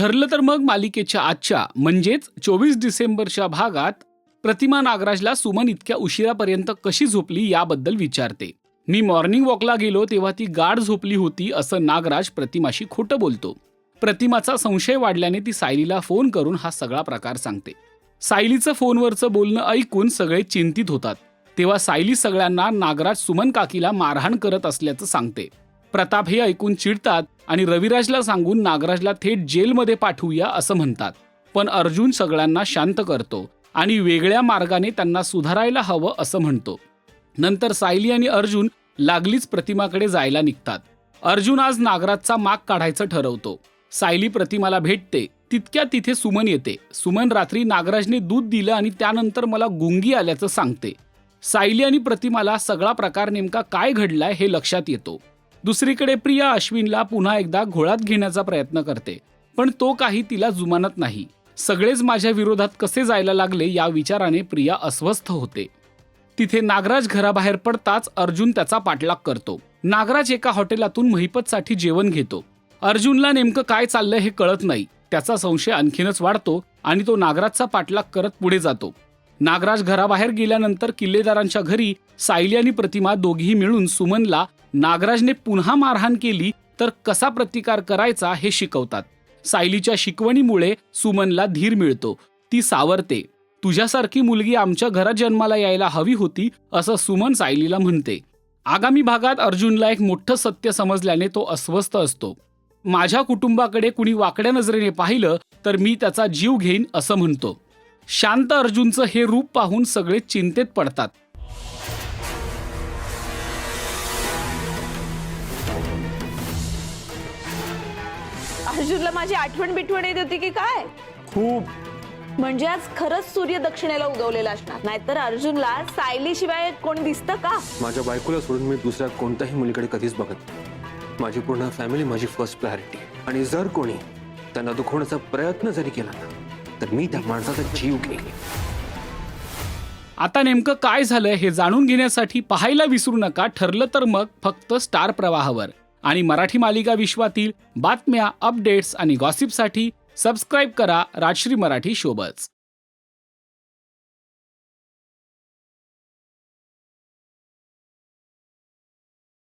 ठरलं तर मग मालिकेच्या आजच्या म्हणजेच चोवीस डिसेंबरच्या भागात प्रतिमा नागराजला सुमन इतक्या उशिरापर्यंत कशी झोपली याबद्दल विचारते. मी मॉर्निंग वॉकला गेलो तेव्हा ती गाढ झोपली होती असं नागराज प्रतिमाशी खोटं बोलतो. प्रतिमाचा संशय वाढल्याने ती सायलीला फोन करून हा सगळा प्रकार सांगते. सायलीचं फोनवरचं बोलणं ऐकून सगळे चिंतित होतात. तेव्हा सायली सगळ्यांना नागराज सुमन काकीला मारहाण करत असल्याचं सांगते. प्रताप हे ऐकून चिडतात आणि रविराजला सांगून नागराजला थेट जेलमध्ये पाठवूया असं म्हणतात. पण अर्जुन सगळ्यांना शांत करतो आणि वेगळ्या मार्गाने त्यांना सुधारायला हवं असं म्हणतो. नंतर सायली आणि अर्जुन लागलीच प्रतिमाकडे जायला निघतात. अर्जुन आज नागराजचा माग काढायचं ठरवतो. सायली प्रतिमाला भेटते. तितक्या तिथे सुमन येते. सुमन रात्री नागराजने दूध दिलं आणि त्यानंतर मला गुंगी आल्याचं सांगते. सायली आणि प्रतिमाला सगळा प्रकार नेमका काय घडलाय हे लक्षात येतो. दुसरीकडे प्रिया अश्विनला पुन्हा एकदा घोळात घेण्याचा प्रयत्न करते. पण तो काही तिला जुमानत नाही. सगळेच माझ्या विरोधात कसे जायला लागले या विचाराने प्रिया अस्वस्थ होते. तिथे नागराज घराबाहेर पडताच अर्जुन त्याचा पाठलाग करतो. नागराज एका हॉटेलातून महिपतसाठी जेवण घेतो. अर्जुनला नेमकं काय चाललंय हे कळत नाही. त्याचा संशय आणखीनच वाढतो आणि तो नागराजचा पाठलाग करत पुढे जातो. नागराज घराबाहेर गेल्यानंतर किल्लेदारांच्या घरी सायली आणि प्रतिमा दोघीही मिळून सुमनला नागराजने पुन्हा मारहाण केली तर कसा प्रतिकार करायचा हे शिकवतात. सायलीच्या शिकवणीमुळे सुमनला धीर मिळतो. ती सावरते. तुझ्यासारखी मुलगी आमच्या घरात जन्माला यायला हवी होती असं सुमन सायलीला म्हणते. आगामी भागात अर्जुनला एक मोठं सत्य समजल्याने तो अस्वस्थ असतो. माझ्या कुटुंबाकडे कुणी वाकड्या नजरेने पाहिलं तर मी त्याचा जीव घेईन असं म्हणतो. शांत अर्जुनचं हे रूप पाहून सगळे चिंतेत पडतात. अर्जुनला माझी आठवण बिठवण येत होती की काय? खूप. म्हणजे आज खरंच सूर्य दक्षिणेला उगवलेला असणार. नाहीतर अर्जुनला सायली शिवाय कोणी दिसतं का? माझ्या बायकोला सोडून मी दुसऱ्या कोणत्याही मुलीकडे कधीच बघत नाही. माझी पूर्ण फॅमिली माझी फर्स्ट प्रायोरिटी आणि जर कोणी त्यांना दुखवण्याचा प्रयत्न जरी केला ना तर मी त्या माणसाचा जीव घेईन. आता नेमकं काय झालं हे जाणून घेण्यासाठी पाहायला विसरू नका ठरलं तर मग फक्त स्टार प्रवाहावर. आणि मराठी मालिका विश्वातील बातम्या अपडेट्स आणि गॉसिपसाठी सबस्क्राईब करा राजश्री मराठी शोबच